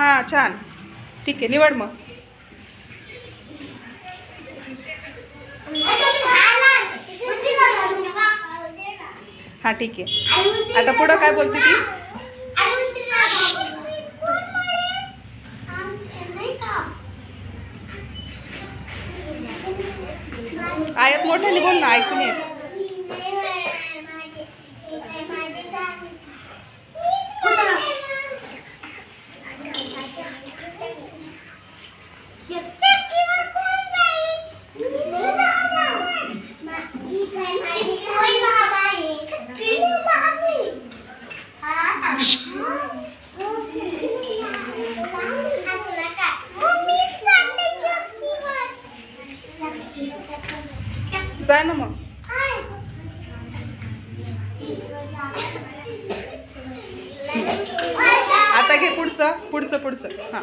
हां छान. ठीक आहे निवड मग. हां ठीक आहे. आता पुढं काय बोलते ती? आयात मोठ्याने बोल ना ऐकून येत जा ना मग. आता घे पुढचं पुढचं पुढचं. हां.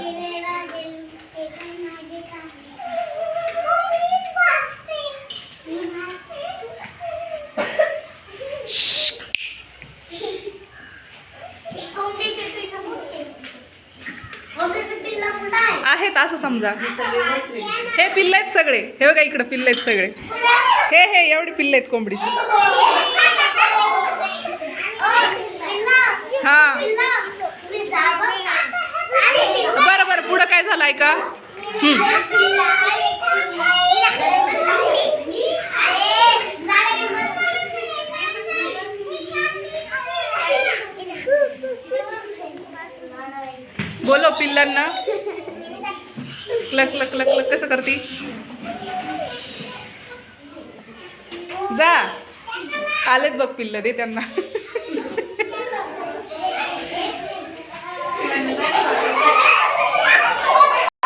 आहेत असं समजा. हे पिल्ल आहेत सगळे. हे बघा इकडं पिल्ल आहेत सगळे. हे हे एवढी पिल्ल आहेत कोंबडीची. हा. बरं बरं पुढं काय झालं ऐका? बोलो पिल्लांना. क्लक क्लक क्लक क्लक कसं करते? जा. आलेत बघ पिल्ल दे त्यांना.